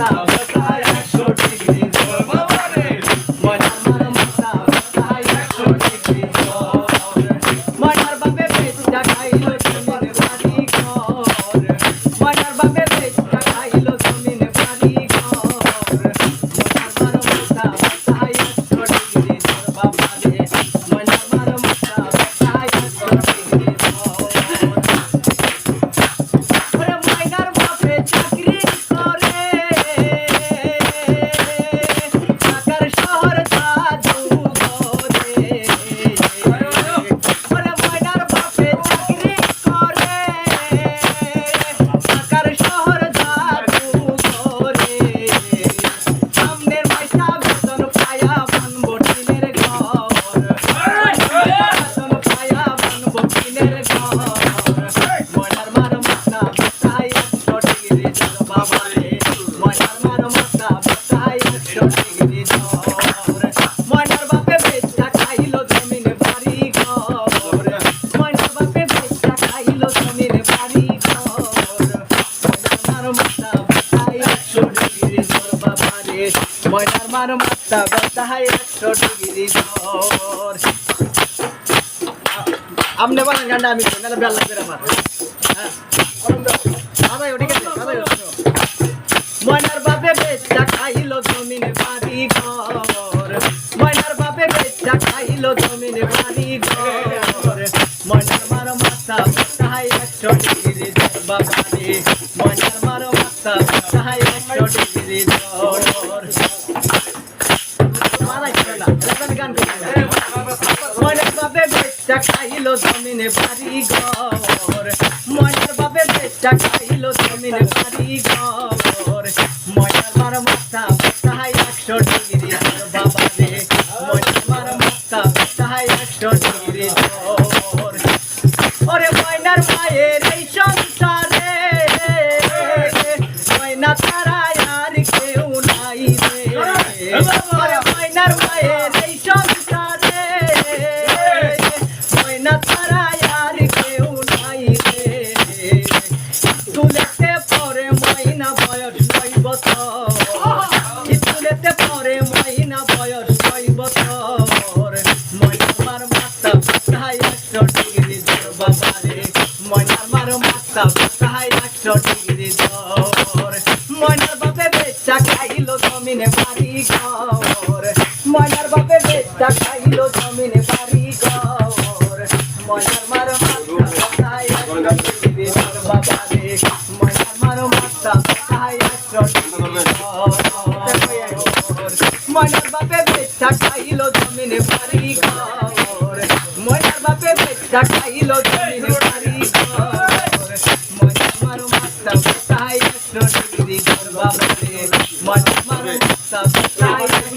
মাথা ময়নার মার মাথা ব্যথায় একশো ডিগ্রি জ্বর। আপনি বলেন গানটা আমি শুনে বেল লাগবে আমার ময়নার বাপে বেচা খাইলো জমিনে বাড়ি ঘর ময়নার বাপে বেচা খাইলো জমিনে বাড়ি ঘর ময়নার মার মাথা ব্যথায় একশো ডিগ্রি জ্বর, বাবারে। ময়নার মার মাথা ব্যথায় একশো ডিগ্রি জ্বর মারাই ছিল না এটা আমি গান করছি না। ময়নার বাপে বেচা খাইলো জমিনে বাড়ি ঘর ময়নার বাপে বেচা খাইলো জমিনে বাড়ি ঘর ময়নার মার মাথা ব্যথায় একশো ডিগ্রি বাবা একশো ডিগ্রি মাথা ব্যথায় একশো ডিগ্রি জ্বর ময়নার বাপে বেচা খাইলো জমিনে বাড়ি ঘর ময়নার বাপে বেচা খাইলো জমিনে বাড়ি ঘর ময়নার মার মাথা ব্যথায় একশো ডিগ্রি জ্বর বাবারে ময়নার মার মাথা ব্যথায় একশো ডিগ্রি জ্বর ময়নার বাপে বেচা খাইলো জমিনে বাড়ি ঘর ময়নার বাপে বেচা খাইলো জমিনে বাড়ি ঘর much money, some time to